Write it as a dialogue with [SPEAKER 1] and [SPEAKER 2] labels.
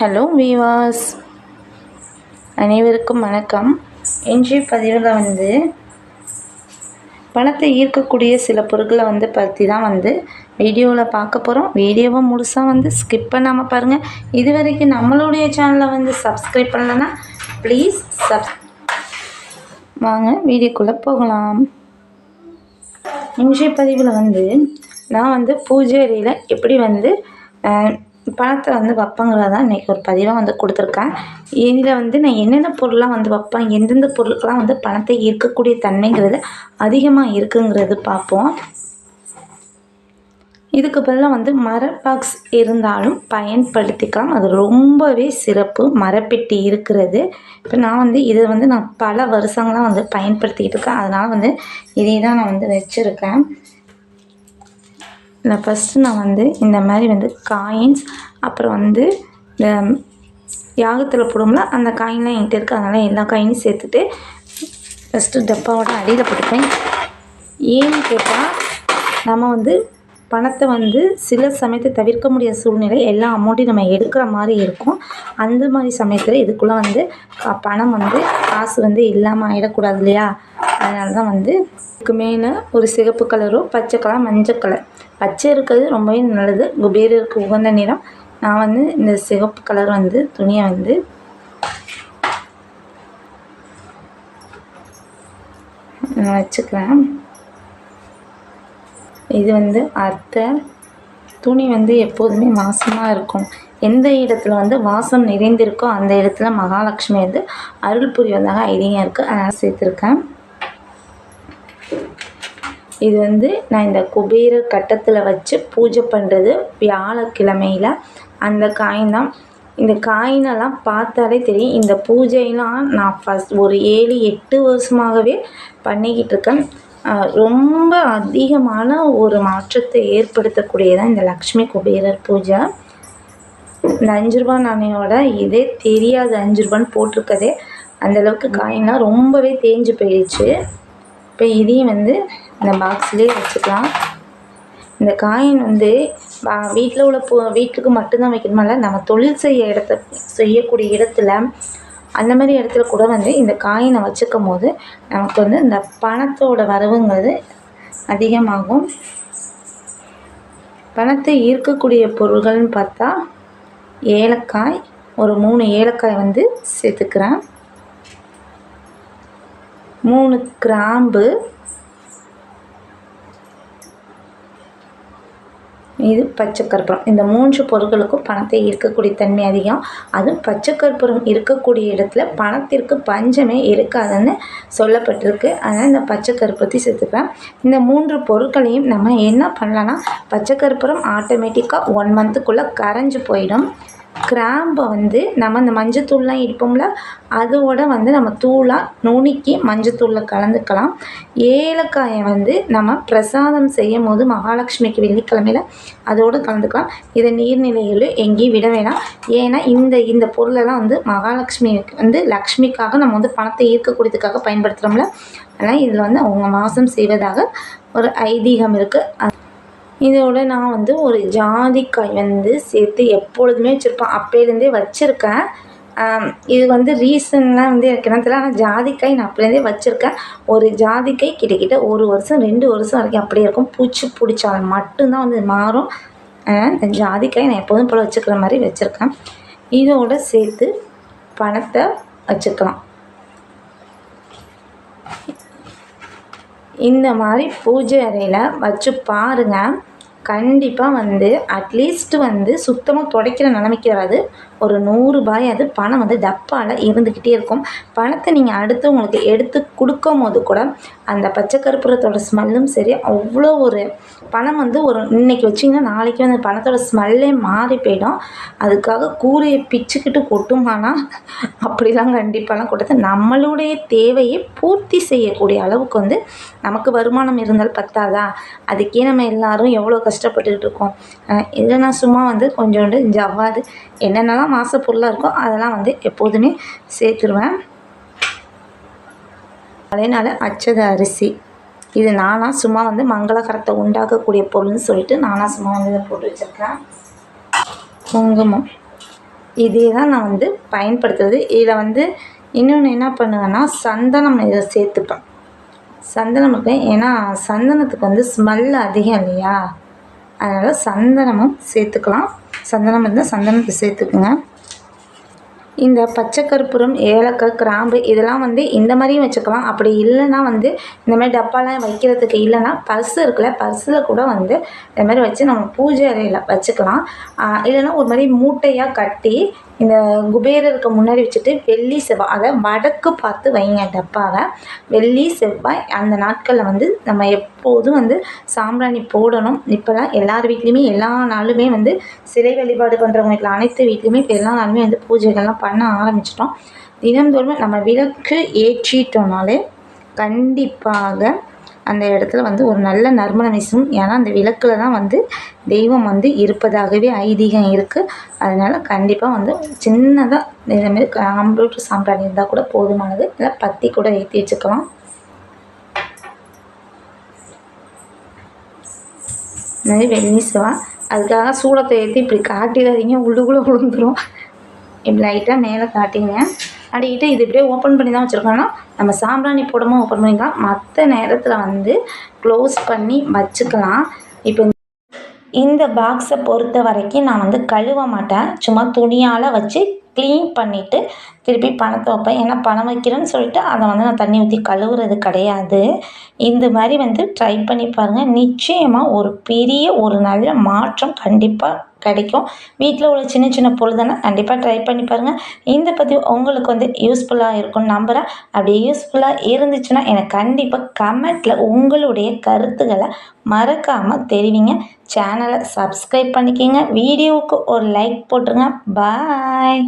[SPEAKER 1] Hello வீவாஸ் அனைவருக்கும் வணக்கம். இன்றைய பதிவில் வந்து பணத்தை ஈர்க்கக்கூடிய சில பொருட்களை வந்து பற்றி தான் வந்து வீடியோவில் பார்க்க போகிறோம் வீடியோவை முழுசாக வந்து ஸ்கிப் பண்ணாமல் பாருங்கள் இது வரைக்கும் நம்மளுடைய சேனலை வந்து சப்ஸ்கிரைப் பண்ணலன்னா ப்ளீஸ் சப் வாங்க வீடியோக்குள்ளே போகலாம். இன்றைய பதிவில் வந்து நான் வந்து பூஜை அறையில் எப்படி வந்து பணத்தை வந்து வைப்பங்கிறதான் இன்றைக்கி ஒரு பதிவாக வந்து கொடுத்துருக்கேன். இதில் வந்து நான் என்னென்ன பொருள்லாம் வந்து வைப்பேன் எந்தெந்த பொருளுக்கெல்லாம் வந்து பணத்தை ஈர்க்கக்கூடிய தன்மைங்கிறது அதிகமாக இருக்குங்கிறது பார்ப்போம். இதுக்கு பதிலாக வந்து மர பாக்ஸ் இருந்தாலும் பயன்படுத்திக்கலாம். அது ரொம்பவே சிறப்பு மரப்பெட்டி இருக்கிறது. இப்போ நான் வந்து இதை வந்து நான் பல வருஷங்களாக வந்து பயன்படுத்திக்கிட்டு இருக்கேன். அதனால் வந்து இதை தான் நான் வந்து வச்சுருக்கேன். நான் ஃபஸ்ட்டு நான் வந்து இந்த மாதிரி வந்து காயின்ஸ் அப்புறம் வந்து இந்த யாகத்தில் போடும்ல அந்த காயின்லாம் என்கிட்ட இருக்குது அதனால் எல்லா காயினையும் சேர்த்துட்டு ஃபஸ்ட்டு டப்பாவோட அடியில் போட்டுப்பேன். ஏன்னு கேட்டால் நம்ம வந்து பணத்தை வந்து சில சமயத்தை தவிர்க்க முடியாத சூழ்நிலை எல்லா அமௌண்ட்டையும் நம்ம எடுக்கிற மாதிரி இருக்கும். அந்த மாதிரி சமயத்தில் இதுக்குள்ளே வந்து பணம் வந்து காசு வந்து இல்லாமல் ஆகிடக்கூடாது இல்லையா? அதனால தான் வந்து இதுக்கு மேலே ஒரு சிகப்பு கலரோ பச்சை கலர் மஞ்சள் கலர். பச்சை இருக்கிறது ரொம்பவே நல்லது. குபேரருக்கு உகந்த நிறம். நான் வந்து இந்த சிகப்பு கலர் வந்து துணியை வந்து நான் வச்சுக்கிறேன். இது வந்து அத்தை துணி வந்து எப்போதுமே வாசமாக இருக்கும். எந்த இடத்துல வந்து வாசம் நிறைந்திருக்கோ அந்த இடத்துல மகாலட்சுமி வந்து அருள் புரிவதாக ஐதீகம் இருக்குது அதனால் சேர்த்துருக்கேன். இது வந்து நான் இந்த குபேரர் கட்டத்தில் வச்சு பூஜை பண்ணுறது வியாழக்கிழமையில். அந்த காயின் தான். இந்த காயினெல்லாம் பார்த்தாலே தெரியும். இந்த பூஜையெல்லாம் நான் ஃபஸ்ட் ஒரு ஏழு எட்டு வருஷமாகவே பண்ணிக்கிட்டு இருக்கேன். ரொம்ப அதிகமான ஒரு மாற்றத்தை ஏற்படுத்தக்கூடியதான் இந்த லக்ஷ்மி குபேரர் பூஜை. இந்த அஞ்சு ரூபா நாணயோட இதே தெரியாது அஞ்சு ரூபான்னு போட்டிருக்கதே. அந்தளவுக்கு காயின்லாம் ரொம்பவே தேஞ்சு போயிடுச்சு. இப்போ இதையும் வந்து இந்த பாக்ஸ்லேயே வச்சுக்கலாம். இந்த காயின் வந்து வீட்டில் உள்ள போ வீட்டுக்கு மட்டும்தான் இல்லை நம்ம தொழில் செய்ய இடத்த செய்யக்கூடிய இடத்துல அந்த மாதிரி இடத்துல கூட வந்து இந்த காயினை வச்சுக்கும் போது நமக்கு வந்து இந்த பணத்தோட வரவுங்கிறது அதிகமாகும். பணத்தை ஈர்க்கக்கூடிய பொருள்கள்னு பார்த்தா ஏலக்காய் ஒரு மூணு ஏலக்காய் வந்து சேர்த்துக்கிறேன். மூணு கிராம்பு இது பச்சை கற்பூரம். இந்த மூன்று பொருட்களுக்கும் பணத்தை இருக்கக்கூடிய தன்மை அதிகம். அதுவும் பச்சை கற்பூரம் இருக்கக்கூடிய இடத்துல பணத்திற்கு பஞ்சமே இருக்காதுன்னு சொல்லப்பட்டிருக்கு. அதனால் இந்த பச்சை கற்பூரத்தை சேர்த்துக்கலாம் இந்த மூன்று பொருட்களையும் நம்ம என்ன பண்ணலான்னா பச்சை கற்பூரம் ஆட்டோமேட்டிக்காக ஒன் மந்த்துக்குள்ளே கரைஞ்சி போயிடும். கிராம்பை வந்து நம்ம இந்த மஞ்சத்தூள்லாம் இடிப்போம்ல அதோட வந்து நம்ம தூளாக நுணுக்கி மஞ்சத்தூளில் கலந்துக்கலாம். ஏலக்காயை வந்து நம்ம பிரசாதம் செய்யும் போது மகாலட்சுமிக்கு வெள்ளிக்கிழமையில் அதோடு கலந்துக்கலாம். இதை நீர்நிலைகளில் எங்கேயும் விட வேணாம். ஏன்னா இந்த இந்த பொருளெல்லாம் வந்து மகாலட்சுமி வந்து லக்ஷ்மிக்காக நம்ம வந்து பணத்தை ஈர்க்கக்கூடியதுக்காக பயன்படுத்துகிறோம்ல அதனால் இதில் வந்து அவங்க மாதம் செய்வதாக ஒரு ஐதீகம் இருக்குது இதோட நான் வந்து ஒரு ஜாதிக்காய் வந்து சேர்த்து எப்பொழுதுமே வச்சுருப்பேன். அப்போலேருந்தே வச்சுருக்கேன். இது வந்து ரீசன்லாம் வந்து எனக்கு என்ன தெரியல. ஆனால் ஜாதிக்காய் நான் அப்போலேருந்தே வச்சுருக்கேன். ஒரு ஜாதிக்காய் கிட்டக்கிட்ட ஒரு வருஷம் ரெண்டு வருஷம் வரைக்கும் அப்படியே இருக்கும். பூச்சி பிடிச்சால் மட்டும்தான் வந்து மாறும். இந்த ஜாதிக்காய் நான் எப்போதும் போல் வச்சுக்கிற மாதிரி வச்சுருக்கேன். இதோட சேர்த்து பணத்தை வச்சுக்கலாம். இந்த மாதிரி பூஜை அறையில் வச்சு பாருங்கள் கண்டிப்பாக வந்து அட்லீஸ்ட் வந்து சுத்தமாக துடைக்கிற நிலைமைக்கு வராது. ஒரு நூறுரூபாய் அது பணம் வந்து டப்பாவில் இருந்துக்கிட்டே இருக்கும். பணத்தை நீங்கள் அடுத்து உங்களுக்கு எடுத்து கொடுக்கும் போது கூட அந்த பச்சை கற்பூரத்தோட ஸ்மெல்லும் சரி அவ்வளோ ஒரு பணம் வந்து ஒரு இன்றைக்கி வச்சிங்கன்னா நாளைக்கு வந்து பணத்தோட ஸ்மெல்லே மாறி போயிடும். அதுக்காக கூரையை பிச்சுக்கிட்டு கொட்டுமானா? அப்படிலாம் கண்டிப்பாலாம் கொடுத்து நம்மளுடைய தேவையை பூர்த்தி செய்யக்கூடிய அளவுக்கு வந்து நமக்கு வருமானம் இருந்தால் பத்தாதா? அதுக்கே நம்ம எல்லாரும் எவ்வளோ கஷ்டப்பட்டுக்கிட்டு இருக்கோம். இல்லைன்னா நான் சும்மா வந்து கொஞ்சோண்டு ஜவ்வாது. என்னென்னலாம் மாத பொருளாக இருக்கோ அதெல்லாம் வந்து எப்போதுமே சேர்த்துருவேன். அதேனால அச்சத அரிசி. இது நானாக சும்மா வந்து மங்களகரத்தை உண்டாக்கக்கூடிய பொருள்னு சொல்லிட்டு நானாக சும்மா வந்து இதை போட்டு வச்சுருக்கேன். குங்குமம். இதே தான் நான் வந்து பயன்படுத்துறது. இதில் வந்து இன்னொன்று என்ன பண்ணுவேன்னா சந்தனம் இதை சேர்த்துப்பேன். சந்தனம் வைப்பேன் ஏன்னா சந்தனத்துக்கு வந்து ஸ்மெல் அதிகம் இல்லையா? அதனால் சந்தனமும் சேர்த்துக்கலாம். சந்தனம் இருந்தால் சந்தனத்தை சேர்த்துக்குங்க. இந்த பச்சை கற்பூரம் ஏலக்காய் கிராம்பு இதெல்லாம் வந்து இந்த மாதிரியும் வச்சுக்கலாம். அப்படி இல்லைன்னா வந்து இந்த மாதிரி டப்பாலாம் வைக்கிறதுக்கு இல்லைன்னா பர்ஸ் இருக்குல்ல பர்ஸில் கூட வந்து இந்த மாதிரி வச்சு நம்ம பூஜை அறையில் வச்சுக்கலாம். இல்லைன்னா ஒரு மாதிரி மூட்டையாக கட்டி இந்த குபேரருக்கு முன்னாடி வச்சுட்டு வெள்ளி செவ்வாய் அதை வடக்கு பார்த்து வைங்க டப்பாவை. வெள்ளி செவ்வாய் அந்த நாட்களில் வந்து நம்ம எப் எப்போதும் வந்து சாம்பிராணி போடணும். இப்போலாம் எல்லார் வீட்லேயுமே எல்லா நாளுமே வந்து சிலை வழிபாடு பண்ணுறவங்க வீட்டில் அனைத்து வீட்லேயுமே இப்போ எல்லா நாளுமே வந்து பூஜைகள்லாம் பண்ண ஆரம்பிச்சிட்டோம். தினந்தோறும் நம்ம விளக்கு ஏற்றிட்டோம்னாலே கண்டிப்பாக அந்த இடத்துல வந்து ஒரு நல்ல நறுமணம் வீசும். ஏன்னா அந்த விளக்கில் தான் வந்து தெய்வம் வந்து இருப்பதாகவே ஐதீகம் இருக்குது அதனால் கண்டிப்பாக வந்து சின்னதாக இதேமாரி கம்ப்யூட்டர் சாம்பிராணி இருந்தால் கூட போதுமானது. இல்லை பத்தி கூட ஏற்றி வச்சுக்கலாம். இந்த மாதிரி வெள்ளி செவ்வா அதுக்காக சூளத்தை ஏற்றி இப்படி காட்டிடாதீங்க உள்ளுக்குள்ளே விழுந்துடும் இப்படி லைட்டாக மேலே காட்டிங்க. அடிக்கிட்டு இது இப்படியே ஓப்பன் பண்ணி தான் வச்சுருக்கோம்னா நம்ம சாம்பிராணி போடாமல் ஓப்பன் பண்ணிக்கலாம். மற்ற நேரத்தில் வந்து க்ளோஸ் பண்ணி வச்சுக்கலாம். இப்போ இந்த பாக்ஸை பொறுத்த வரைக்கும் நான் வந்து கழுவ மாட்டேன். சும்மா துணியால் வச்சு க்ளீன் பண்ணிவிட்டு திருப்பி பணத்தை வைப்பேன். ஏன்னா பணம் வைக்கிறேன்னு சொல்லிட்டு அதை வந்து நான் தண்ணி ஊற்றி கழுவுறது கிடையாது. இந்த மாதிரி வந்து ட்ரை பண்ணி பாருங்கள் நிச்சயமாக ஒரு பெரிய ஒரு நல்ல மாற்றம் கண்டிப்பாக கிடைக்கும். வீட்டில் உள்ள சின்ன சின்ன பொழுதுனா கண்டிப்பாக ட்ரை பண்ணி பாருங்கள் இந்த பதிவு உங்களுக்கு வந்து யூஸ்ஃபுல்லாக இருக்கும்னு நம்புகிறேன் அப்படி யூஸ்ஃபுல்லாக இருந்துச்சுன்னா எனக்கு கண்டிப்பாக கமெண்ட்டில் உங்களுடைய கருத்துக்களை மறக்காமல் தெரிவிங்க. சேனலை சப்ஸ்கிரைப் பண்ணிக்கிங்க. வீடியோவுக்கு ஒரு லைக் போட்டுருங்க. பாய்